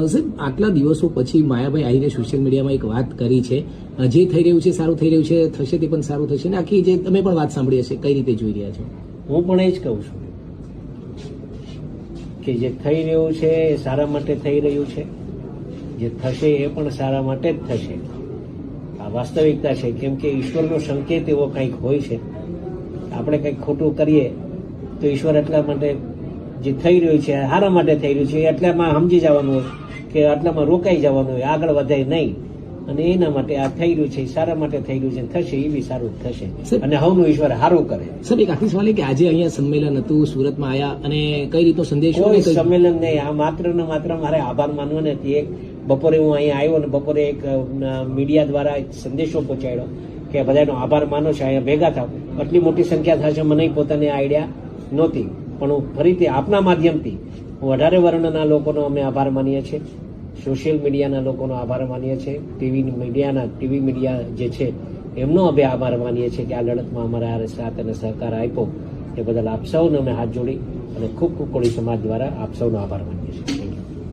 સાહેબ, આટલા દિવસો પછી માયાભાઈ આવીને સોશિયલ મીડિયામાં એક વાત કરી છે. જે થઈ રહ્યું છે, સારું થઈ રહ્યું છે, થશે તે પણ સારું થશે. ને આખી જે તમે પણ વાત સાંભળી હશે, કઈ રીતે જોઈ રહ્યા છો? હું પણ એ જ કહું છું કે જે થઈ રહ્યું છે એ સારા માટે થઈ રહ્યું છે. જે થશે એ પણ સારા માટે જ થશે. આ વાસ્તવિકતા છે, કેમ કે ઈશ્વરનો સંકેત એવો કંઈક હોય છે. આપણે કંઈક ખોટું કરીએ તો ઈશ્વર એટલા માટે જે થઈ રહ્યું છે સારા માટે થઈ રહ્યું છે એટલામાં સમજી જવાનું હોય. કે આટલામાં રોકાઈ જવાનું હોય આગળ વધે નહીં. અને એના માટે આ થઈ રહ્યું છે સારા માટે થઈ રહ્યું છે થશે એ બી સારું થશે. અને હવનું ઈશ્વર સારું કરે. સર એક આખી સવાલ કે આજે અહીંયા સંમેલન હતું સુરતમાં આવ્યા અને કઈ રીતનો સંદેશ કોઈ સંમેલન નહીં આ માત્ર ને માત્ર મારે આભાર માનવો નથી એક બપોરે હું અહીંયા આવ્યો ને બપોરે એક મીડિયા દ્વારા સંદેશો પહોંચાડ્યો કે બધાનો આભાર માનો છે અહીંયા ભેગા થાવ. આટલી મોટી સંખ્યા થશે મને પોતાને આઈડિયા નહોતી પણ હું ફરીથી આપના માધ્યમથી અઢારે વર્ણના લોકોનો અમે આભાર માનીએ છીએ. સોશિયલ મીડિયાના લોકોનો આભાર માનીએ છીએ. ટીવી મીડિયાના, ટીવી મીડિયા જે છે, એમનો અમે આભાર માનીએ છીએ કે આ લડતમાં અમારા સાથ અને સહકાર આપ્યો. એ બદલ આપ સૌને અમે હાથ જોડી અને ખૂબ ખૂબ કોળી સમાજ દ્વારા આપ સૌનો આભાર માનીએ છીએ.